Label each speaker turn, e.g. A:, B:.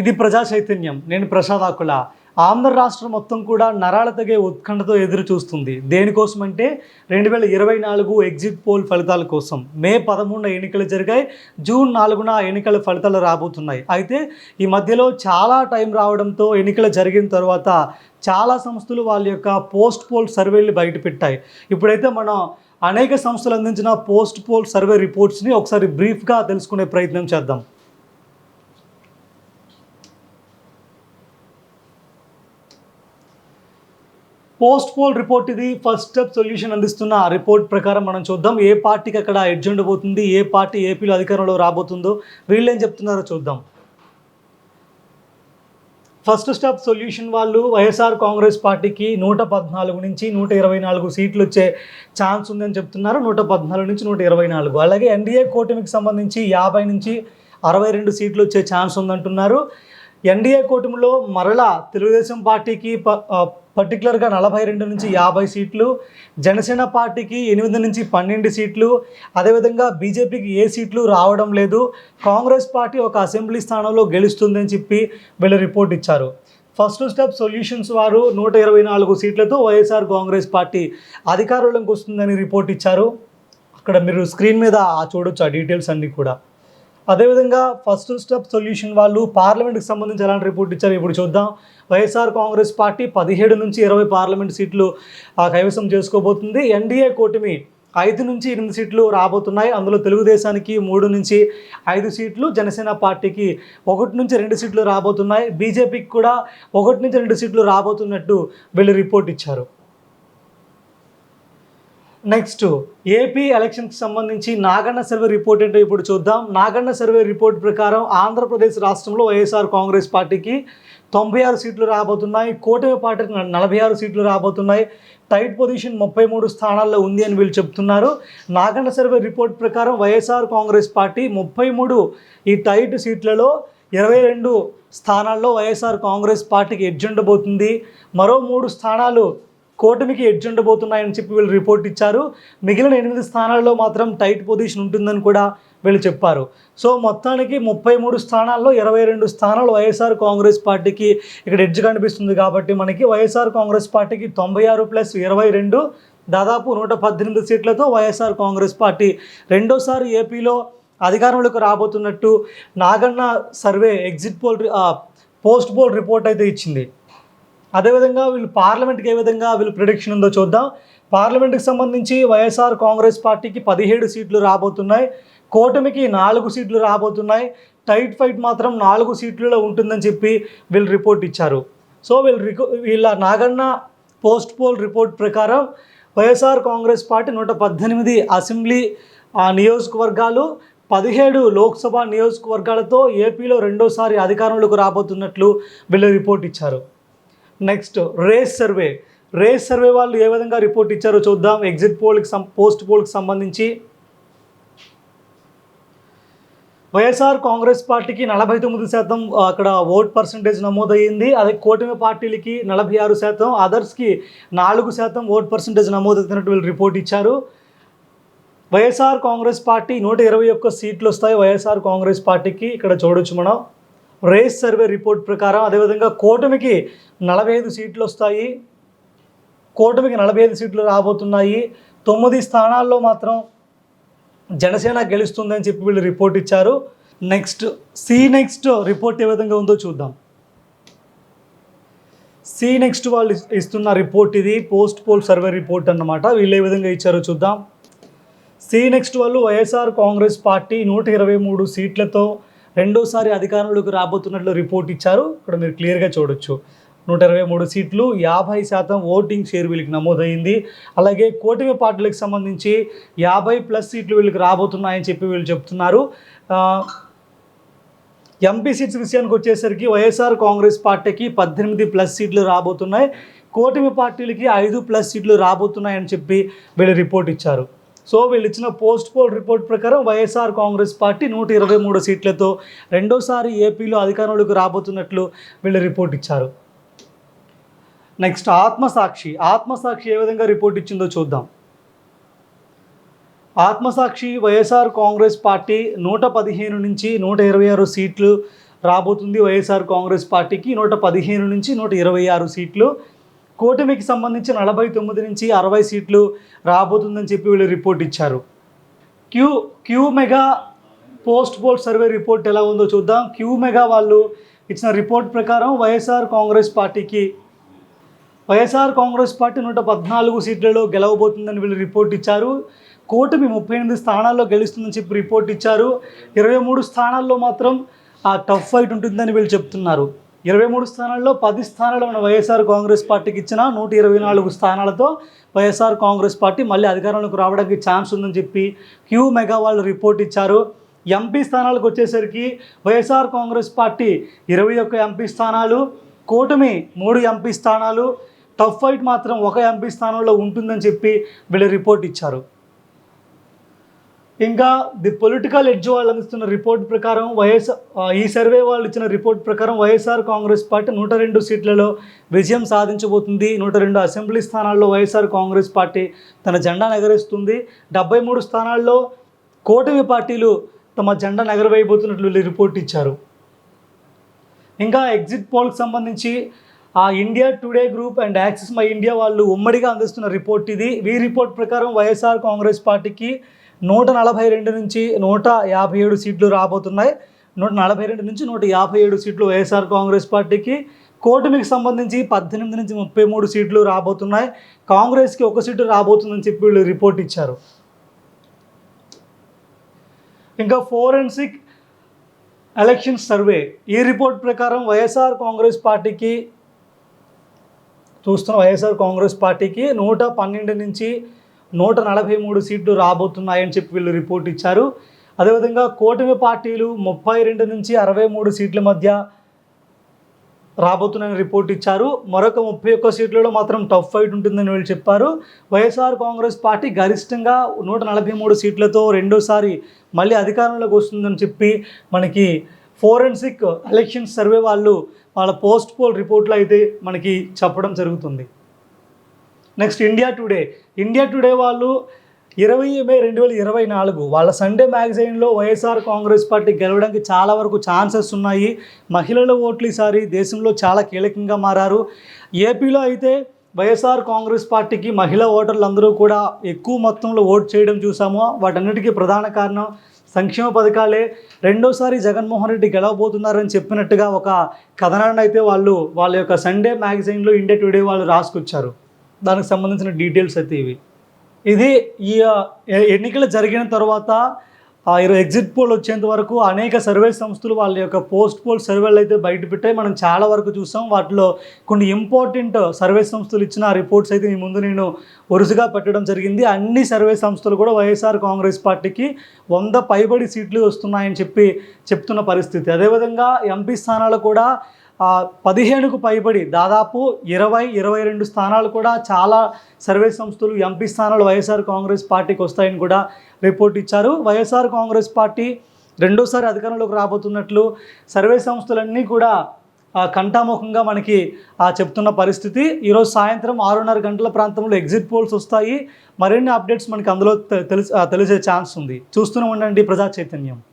A: ఇది ప్రజా చైతన్యం. నేను ప్రసాద్ ఆకుల ఆంధ్ర రాష్ట్రం మొత్తం కూడా నరాల తగే ఉత్కంఠతో ఎదురు చూస్తుంది. దేనికోసం అంటే రెండు వేల ఇరవై నాలుగు ఎగ్జిట్ పోల్ ఫలితాల కోసం. మే పదమూడున ఎన్నికలు జరిగాయి. జూన్ నాలుగున ఎన్నికల ఫలితాలు రాబోతున్నాయి. అయితే ఈ మధ్యలో చాలా టైం రావడంతో ఎన్నికలు జరిగిన తర్వాత చాలా సంస్థలు వాళ్ళ యొక్క పోస్ట్ పోల్ సర్వేలు బయటపెట్టాయి ఇప్పుడైతే మనం అనేక సంస్థలు అందించిన పోస్ట్ పోల్ సర్వే రిపోర్ట్స్ని ఒకసారి బ్రీఫ్గా తెలుసుకునే ప్రయత్నం చేద్దాం. పోస్ట్ పోల్ రిపోర్ట్ ఇది ఫస్ట్ స్టెప్ సొల్యూషన్ అందిస్తున్న ఆ రిపోర్ట్ ప్రకారం మనం చూద్దాం. ఏ పార్టీకి అక్కడ ఎడ్జెండ్ పోతుంది ఏ పార్టీ ఏపీలో అధికారంలో రాబోతుందో? వీళ్ళు ఏం చెప్తున్నారో చూద్దాం. ఫస్ట్ స్టెప్ సొల్యూషన్ వాళ్ళు వైఎస్ఆర్ కాంగ్రెస్ పార్టీకి నూట పద్నాలుగు నుంచి నూట ఇరవై నాలుగు సీట్లు వచ్చే ఛాన్స్ ఉందని చెప్తున్నారు. నూట పద్నాలుగు నుంచి నూట ఇరవై నాలుగు. అలాగే ఎన్డీఏ కూటమికి సంబంధించి యాభై నుంచి అరవై రెండు సీట్లు వచ్చే ఛాన్స్ ఉందంటున్నారు. ఎన్డీఏ కూటమిలో మరలా తెలుగుదేశం పార్టీకి ప పర్టికులర్గా నలభై రెండు నుంచి యాభై సీట్లు జనసేన పార్టీకి ఎనిమిది నుంచి పన్నెండు సీట్లు అదేవిధంగా బీజేపీకి ఏ సీట్లు రావడం లేదు కాంగ్రెస్ పార్టీ ఒక అసెంబ్లీ స్థానంలో గెలుస్తుందని చెప్పి వీళ్ళు రిపోర్ట్ ఇచ్చారు. ఫస్ట్ స్టెప్ సొల్యూషన్స్ వారు నూట ఇరవై నాలుగు సీట్లతో వైఎస్ఆర్ కాంగ్రెస్ పార్టీ అధికారంలోకి వస్తుందని రిపోర్ట్ ఇచ్చారు. అక్కడ మీరు స్క్రీన్ మీద చూడొచ్చు ఆ డీటెయిల్స్ అన్నీ కూడా. అదేవిధంగా ఫస్ట్ స్టెప్ సొల్యూషన్ వాళ్ళు పార్లమెంట్కి సంబంధించి ఎలాంటి రిపోర్ట్ ఇచ్చారు ఇప్పుడు చూద్దాం. వైఎస్ఆర్ కాంగ్రెస్ పార్టీ పదిహేడు నుంచి ఇరవై పార్లమెంట్ సీట్లు కైవసం చేసుకోబోతుంది. ఎన్డీఏ కూటమి ఐదు నుంచి ఎనిమిది సీట్లు రాబోతున్నాయి. అందులో తెలుగుదేశానికి మూడు నుంచి ఐదు సీట్లు జనసేన పార్టీకి ఒకటి నుంచి రెండు సీట్లు రాబోతున్నాయి. బీజేపీకి కూడా ఒకటి నుంచి రెండు సీట్లు రాబోతున్నట్టు వీళ్ళు రిపోర్ట్ ఇచ్చారు. నెక్స్ట్ ఏపీ ఎలక్షన్కి సంబంధించి నాగన్న సర్వే రిపోర్ట్ ఏంటో ఇప్పుడు చూద్దాం. నాగన్న సర్వే రిపోర్ట్ ప్రకారం ఆంధ్రప్రదేశ్ రాష్ట్రంలో వైఎస్ఆర్ కాంగ్రెస్ పార్టీకి తొంభై ఆరు సీట్లు రాబోతున్నాయి. కూటమి పార్టీకి నలభై ఆరు సీట్లు రాబోతున్నాయి. టైట్ పొజిషన్ ముప్పై మూడు స్థానాల్లో ఉంది అని వీళ్ళు చెప్తున్నారు. నాగన్న సర్వే రిపోర్ట్ ప్రకారం వైఎస్ఆర్ కాంగ్రెస్ పార్టీ ముప్పై మూడు ఈ టైట్ సీట్లలో ఇరవై రెండు స్థానాల్లో వైఎస్ఆర్ కాంగ్రెస్ పార్టీకి ఎడ్జ్ ఉండబోతుంది. మరో మూడు స్థానాలు కూటమికి ఎడ్జ్ ఉండబోతున్నాయని చెప్పి వీళ్ళు రిపోర్ట్ ఇచ్చారు. మిగిలిన ఎనిమిది స్థానాల్లో మాత్రం టైట్ పొజిషన్ ఉంటుందని కూడా వీళ్ళు చెప్పారు. సో మొత్తానికి ముప్పై మూడు స్థానాల్లో ఇరవై రెండు స్థానాలు వైఎస్ఆర్ కాంగ్రెస్ పార్టీకి ఇక్కడ ఎడ్జ్ కనిపిస్తుంది కాబట్టి మనకి వైఎస్ఆర్ కాంగ్రెస్ పార్టీకి తొంభై ఆరు ప్లస్ ఇరవై రెండు దాదాపు నూట పద్దెనిమిది సీట్లతో వైఎస్ఆర్ కాంగ్రెస్ పార్టీ రెండోసారి ఏపీలో అధికారంలోకి రాబోతున్నట్టు Naganna survey exit poll post poll report అయితే ఇచ్చింది. అదేవిధంగా వీళ్ళు పార్లమెంట్కి ఏ విధంగా వీళ్ళు ప్రిడిక్షన్ ఉందో చూద్దాం. పార్లమెంట్కి సంబంధించి వైఎస్ఆర్ కాంగ్రెస్ పార్టీకి పదిహేడు సీట్లు రాబోతున్నాయి. కూటమికి నాలుగు సీట్లు రాబోతున్నాయి. టైట్ ఫైట్ మాత్రం నాలుగు సీట్లలో ఉంటుందని చెప్పి వీళ్ళు రిపోర్ట్ ఇచ్చారు. సో వీళ్ళు రికో వీళ్ళ నాగన్న పోస్ట్ పోల్ రిపోర్ట్ ప్రకారం వైఎస్ఆర్ కాంగ్రెస్ పార్టీ నూట పద్దెనిమిది అసెంబ్లీ నియోజకవర్గాలు పదిహేడు లోక్సభ నియోజకవర్గాలతో ఏపీలో రెండోసారి అధికారంలోకి రాబోతున్నట్లు వీళ్ళు రిపోర్ట్ ఇచ్చారు. Next race survey race survey వాళ్ళు ఏ విధంగా రిపోర్ట్ ఇచ్చారో చూద్దాం. ఎగ్జిట్ పోల్కి సం పోస్ట్ పోల్కి సంబంధించి. వైఎస్ఆర్ కాంగ్రెస్ పార్టీకి నలభై తొమ్మిది శాతం అక్కడ ఓట్ పర్సంటేజ్ నమోదయ్యింది. అదే కూటమి పార్టీలకి నలభై ఆరు శాతం అదర్స్కి నాలుగు శాతం ఓట్ పర్సంటేజ్ నమోదవుతున్నట్టు వీళ్ళు రిపోర్ట్ ఇచ్చారు. వైఎస్ఆర్ కాంగ్రెస్ పార్టీ నూట ఇరవై ఒక్క సీట్లు వస్తాయి. వైఎస్ఆర్ కాంగ్రెస్ పార్టీకి ఇక్కడ చూడొచ్చు మనం. రేస్ సర్వే రిపోర్ట్ ప్రకారం అదేవిధంగా కూటమికి నలభై ఐదు సీట్లు వస్తాయి. కూటమికి నలభై ఐదు సీట్లు రాబోతున్నాయి. తొమ్మిది స్థానాల్లో మాత్రం జనసేన గెలుస్తుందని చెప్పి వీళ్ళు రిపోర్ట్ ఇచ్చారు. నెక్స్ట్ సి నెక్స్ట్ రిపోర్ట్ ఏ విధంగా ఉందో చూద్దాం. సి నెక్స్ట్ వాళ్ళు ఇస్తున్న రిపోర్ట్ ఇది పోస్ట్ పోల్ సర్వే రిపోర్ట్ అన్నమాట. వీళ్ళు ఏ విధంగా ఇచ్చారో చూద్దాం. సి నెక్స్ట్ వాళ్ళు వైఎస్ఆర్ కాంగ్రెస్ పార్టీ నూట ఇరవై మూడు సీట్లతో రెండోసారి అధికారంలోకి రాబోతున్నట్లు రిపోర్ట్ ఇచ్చారు. ఇక్కడ మీరు క్లియర్గా చూడొచ్చు. నూట ఇరవై మూడు సీట్లు యాభై శాతం ఓటింగ్ షేర్ వీళ్ళకి నమోదైంది. అలాగే కూటమి పార్టీలకు సంబంధించి యాభై ప్లస్ సీట్లు వీళ్ళకి రాబోతున్నాయని చెప్పి వీళ్ళు చెప్తున్నారు. ఎంపీ సీట్స్ విషయానికి వచ్చేసరికి వైఎస్ఆర్ కాంగ్రెస్ పార్టీకి పద్దెనిమిది ప్లస్ సీట్లు రాబోతున్నాయి. కూటమి పార్టీలకి ఐదు ప్లస్ సీట్లు రాబోతున్నాయని చెప్పి వీళ్ళు రిపోర్ట్ ఇచ్చారు. సో వీళ్ళు ఇచ్చిన పోస్ట్ పోల్ రిపోర్ట్ ప్రకారం వైఎస్ఆర్ కాంగ్రెస్ పార్టీ నూట ఇరవై మూడు సీట్లతో రెండోసారి ఏపీలో అధికారంలోకి రాబోతున్నట్లు వీళ్ళు రిపోర్ట్ ఇచ్చారు. నెక్స్ట్ ఆత్మసాక్షి. ఆత్మసాక్షి ఏ విధంగా రిపోర్ట్ ఇచ్చిందో చూద్దాం. ఆత్మసాక్షి వైఎస్ఆర్ కాంగ్రెస్ పార్టీ నూట పదిహేను నుంచి నూట ఇరవై ఆరు సీట్లు రాబోతుంది. వైఎస్ఆర్ కాంగ్రెస్ పార్టీకి నూట పదిహేను నుంచి నూట ఇరవై ఆరు సీట్లు కూటమికి సంబంధించి నలభై తొమ్మిది నుంచి అరవై సీట్లు రాబోతుందని చెప్పి వీళ్ళు రిపోర్ట్ ఇచ్చారు. Q Q mega post poll survey report ఎలా ఉందో చూద్దాం. క్యూ మెగా వాళ్ళు ఇచ్చిన రిపోర్ట్ ప్రకారం వైఎస్ఆర్ కాంగ్రెస్ పార్టీకి వైఎస్ఆర్ కాంగ్రెస్ పార్టీ నూట పద్నాలుగు సీట్లలో గెలవబోతుందని వీళ్ళు రిపోర్ట్ ఇచ్చారు. కూటమి ముప్పై ఎనిమిది స్థానాల్లో గెలుస్తుందని చెప్పి రిపోర్ట్ ఇచ్చారు. ఇరవై మూడు స్థానాల్లో మాత్రం ఆ టఫ్ ఫైట్ ఉంటుందని వీళ్ళు చెప్తున్నారు. ఇరవై మూడు స్థానాల్లో పది స్థానాలు మన వైఎస్ఆర్ కాంగ్రెస్ పార్టీకి ఇచ్చిన నూట ఇరవై నాలుగు స్థానాలతో వైఎస్ఆర్ కాంగ్రెస్ పార్టీ మళ్ళీ అధికారంలోకి రావడానికి ఛాన్స్ ఉందని చెప్పి క్యూ మెగా వాళ్ళు రిపోర్ట్ ఇచ్చారు. ఎంపీ స్థానాలకు వచ్చేసరికి వైఎస్ఆర్ కాంగ్రెస్ పార్టీ ఇరవై ఒక్క ఎంపీ స్థానాలు కూటమి మూడు ఎంపీ స్థానాలు టఫ్ ఫైట్ మాత్రం ఒక ఎంపీ స్థానంలో ఉంటుందని చెప్పి వీళ్ళు రిపోర్ట్ ఇచ్చారు. ఇంకా ది పొలిటికల్ ఎడ్జ్ వాళ్ళు అందిస్తున్న రిపోర్ట్ ప్రకారం వైఎస్ ఈ సర్వే వాళ్ళు ఇచ్చిన రిపోర్ట్ ప్రకారం వైఎస్ఆర్ కాంగ్రెస్ పార్టీ నూట రెండు సీట్లలో విజయం సాధించబోతుంది. నూట రెండు అసెంబ్లీ స్థానాల్లో వైఎస్ఆర్ కాంగ్రెస్ పార్టీ తన జెండా నగరేస్తుంది. డెబ్బై మూడు స్థానాల్లో కూటమి పార్టీలు తమ జెండా నగరవేయబోతున్నట్లు రిపోర్ట్ ఇచ్చారు. ఇంకా ఎగ్జిట్ పోల్కి సంబంధించి ఆ India Today group and Axis My India వాళ్ళు ఉమ్మడిగా అందిస్తున్న రిపోర్ట్ ఇది. ఈ రిపోర్ట్ ప్రకారం వైఎస్ఆర్ కాంగ్రెస్ పార్టీకి నూట నలభై రెండు నుంచి నూట యాభై ఏడు సీట్లు రాబోతున్నాయి. నూట నలభై రెండు నుంచి నూట యాభై ఏడు సీట్లు వైఎస్ఆర్ కాంగ్రెస్ పార్టీకి. కూటమికి సంబంధించి పద్దెనిమిది నుంచి ముప్పై మూడు సీట్లు రాబోతున్నాయి. కాంగ్రెస్కి ఒక సీటు రాబోతుందని చెప్పి వీళ్ళు రిపోర్ట్ ఇచ్చారు. ఇంకా ఫోరెన్సిక్ ఎలక్షన్ సర్వే. ఈ రిపోర్ట్ ప్రకారం వైఎస్ఆర్ కాంగ్రెస్ పార్టీకి చూస్తున్న వైఎస్ఆర్ కాంగ్రెస్ పార్టీకి నూట పన్నెండు నుంచి నూట నలభై మూడు సీట్లు రాబోతున్నాయని చెప్పి వీళ్ళు రిపోర్ట్ ఇచ్చారు. అదేవిధంగా కూటమి పార్టీలు ముప్పై రెండు నుంచి అరవై మూడు సీట్ల మధ్య రాబోతున్నాయని రిపోర్ట్ ఇచ్చారు. మరొక ముప్పై ఒక్క సీట్లలో మాత్రం టఫ్ ఫైట్ ఉంటుందని వీళ్ళు చెప్పారు. వైఎస్ఆర్ కాంగ్రెస్ పార్టీ గరిష్టంగా నూట నలభై మూడు సీట్లతో రెండోసారి మళ్ళీ అధికారంలోకి వస్తుందని చెప్పి మనకి ఫోరెన్సిక్ ఎలక్షన్ సర్వే వాళ్ళు వాళ్ళ పోస్ట్ పోల్ రిపోర్ట్లో అయితే మనకి చెప్పడం జరుగుతుంది. Next India today. India today వాళ్ళు ఇరవై మే రెండు వేల ఇరవై నాలుగు వాళ్ళ సండే మ్యాగజైన్లో వైఎస్ఆర్ కాంగ్రెస్ పార్టీ గెలవడానికి చాలా వరకు ఛాన్సెస్ ఉన్నాయి. మహిళల ఓట్లు ఈసారి దేశంలో చాలా కీలకంగా మారారు. ఏపీలో అయితే వైఎస్ఆర్ కాంగ్రెస్ పార్టీకి మహిళా ఓటర్లు అందరూ కూడా ఎక్కువ మొత్తంలో ఓటు చేయడం చూసాము. వాటన్నిటికీ ప్రధాన కారణం సంక్షేమ పథకాలే. రెండోసారి జగన్మోహన్ రెడ్డి గెలవబోతున్నారని చెప్పినట్టుగా ఒక కథనాన్ని అయితే వాళ్ళు వాళ్ళ యొక్క సండే మ్యాగజైన్లో ఇండియా టుడే వాళ్ళు రాసుకొచ్చారు. దానికి సంబంధించిన డీటెయిల్స్ అయితే ఇవి. ఇది ఈ ఎన్నికలు జరిగిన తర్వాత ఇరవై ఎగ్జిట్ పోల్ వచ్చేంత వరకు అనేక సర్వే సంస్థలు వాళ్ళ యొక్క పోస్ట్ పోల్ సర్వేలు అయితే బయట పెట్టాయి మనం చాలా వరకు చూసాం. వాటిలో కొన్ని ఇంపార్టెంట్ సర్వే సంస్థలు ఇచ్చిన రిపోర్ట్స్ అయితే మీ ముందు నేను వరుసగా పెట్టడం జరిగింది. అన్ని సర్వే సంస్థలు కూడా వైఎస్ఆర్ కాంగ్రెస్ పార్టీకి వంద పైబడి సీట్లు వస్తున్నాయని చెప్పి చెప్తున్న పరిస్థితి. అదేవిధంగా ఎంపీ స్థానాలు కూడా పదిహేనుకు పైబడి దాదాపు ఇరవై ఇరవై రెండు స్థానాలు కూడా చాలా సర్వే సంస్థలు ఎంపీ స్థానాలు వైఎస్ఆర్ కాంగ్రెస్ పార్టీకి వస్తాయని కూడా రిపోర్ట్ ఇచ్చారు. వైఎస్ఆర్ కాంగ్రెస్ పార్టీ రెండోసారి అధికారంలోకి రాబోతున్నట్లు సర్వే సంస్థలన్నీ కూడా కంఠాముఖంగా మనకి చెప్తున్న పరిస్థితి. ఈరోజు సాయంత్రం ఆరున్నర గంటల ప్రాంతంలో ఎగ్జిట్ పోల్స్ వస్తాయి. మరిన్ని అప్డేట్స్ మనకి అందులో తె- తెలిసి తెలిసే ఛాన్స్ ఉంది. చూస్తూనే ఉండండి ప్రజా చైతన్యం.